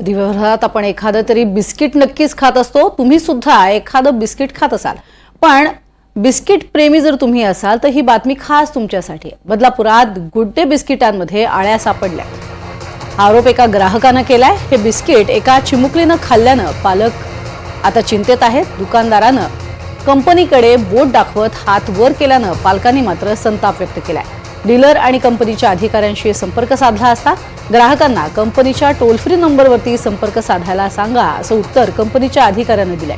दिवसभरात आपण एखादं तरी बिस्किट नक्कीच खात असतो. तुम्ही सुद्धा एखादं बिस्किट खात असाल. पण बिस्किट प्रेमी जर तुम्ही असाल तर ही बातमी खास तुमच्यासाठी. आहे. बदलापुरात गुड डे बिस्किटांमध्ये आळ्या सापडल्या. आरोप एका ग्राहकानं केलाय हे बिस्किट एका चिमुकलीनं खाल्ल्यानं पालक आता चिंतेत आहेत. दुकानदारानं कंपनीकडे बोट दाखवत हात वर केल्यानं पालकांनी मात्र संताप व्यक्त केलाय. डीलर आणि कंपनीच्या अधिकाऱ्यांशी संपर्क साधला असता ग्राहकांना कंपनीच्या टोल फ्री नंबरवरती संपर्क साधायला सांगा असं उत्तर कंपनीच्या अधिकाऱ्यानं दिलंय.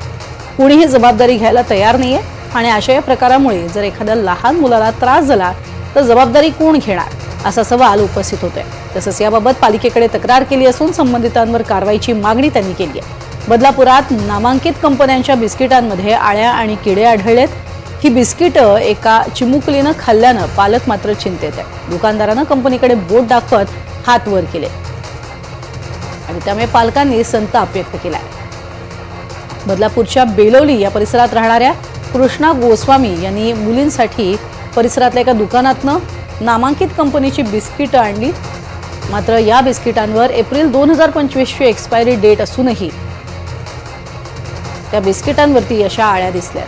कुणीही जबाबदारी घ्यायला तयार नाहीये आणि अशा या प्रकारामुळे जर एखाद्या लहान मुलाला त्रास झाला तर जबाबदारी कोण घेणार? असा सवाल उपस्थित होतोय. तसंच याबाबत पालिकेकडे तक्रार केली असून संबंधितांवर कारवाईची मागणी त्यांनी केली आहे. बदलापुरात नामांकित कंपन्यांच्या बिस्किटांमध्ये आळ्या आणि किडे आढळलेत. ही बिस्किटं एका चिमुकलीनं खाल्ल्यानं पालक मात्र चिंतेत आहे दुकानदारानं कंपनीकडे बोट दाखवत हात वर केले. आणि त्यामुळे पालकांनी संताप व्यक्त केला बदलापूरच्या बेलोली या परिसरात राहणाऱ्या कृष्णा गोस्वामी यांनी मुलींसाठी परिसरातल्या एका दुकानातनं नामांकित कंपनीची बिस्किटं आणली. मात्र या बिस्किटांवर एप्रिल दोन हजार पंचवीसची एक्सपायरी डेट असूनही त्या बिस्किटांवरती अशा आळ्या दिसल्या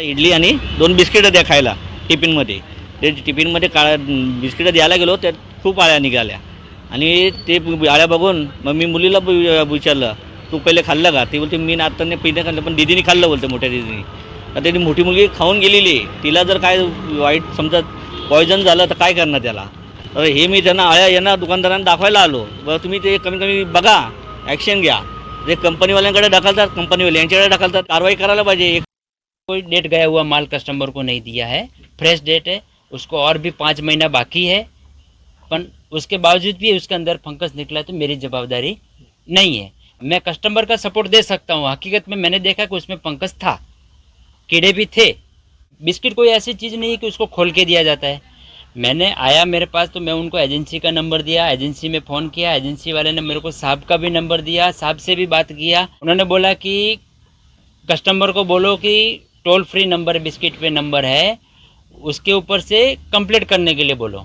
इडली आणि दोन बिस्किटं द्या खायला टिफिनमध्ये. ते टिफिनमध्ये काळ्या बिस्किटं द्यायला गेलो त्यात खूप आळ्या निघाल्या. आणि ते आळ्या बघून मग मी मुलीला विचारलं तू पहिले खाल्लं का? ती बोलते मी आता नाही पहिले खाल्लं पण दिदीने खाल्लं बोलते मोठ्या दिदीने. आता त्याची मोठी मुलगी खाऊन गेलेली तिला जर काय वाईट समजा पॉयझन झालं तर काय करणार त्याला? तर हे मी त्यांना आळ्या यांना दुकानदारांना दाखवायला आलो. बरं तुम्ही ते कमी कमी बघा ॲक्शन घ्या. जे कंपनीवाल्यांकडे ढकलतात कंपनीवाले यांच्याकडे ढकलतात कारवाई करायला पाहिजे. एक कोई डेट गया हुआ माल कस्टमर को नहीं दिया है। फ्रेश डेट है, उसको और भी पाँच महीना बाकी है। पण उसके बावजूद भी उसके अंदर फंकस निकला तो मेरी जवाबदारी नहीं है। मैं कस्टमर का सपोर्ट दे सकता हूँ। हकीकत में मैंने देखा कि उसमें फंगस था, कीड़े भी थे। बिस्किट कोई ऐसी चीज़ नहीं है कि उसको खोल के दिया जाता है। मैंने आया मेरे पास तो मैं उनको एजेंसी का नंबर दिया एजेंसी में फ़ोन किया एजेंसी वाले ने मेरे को साहब का भी नंबर दिया, साहब से भी बात किया। उन्होंने बोला कि कस्टमर को बोलो कि टोल फ्री नंबर बिस्किट पे नंबर है उसके ऊपर से कंप्लीट करने के लिए बोलो।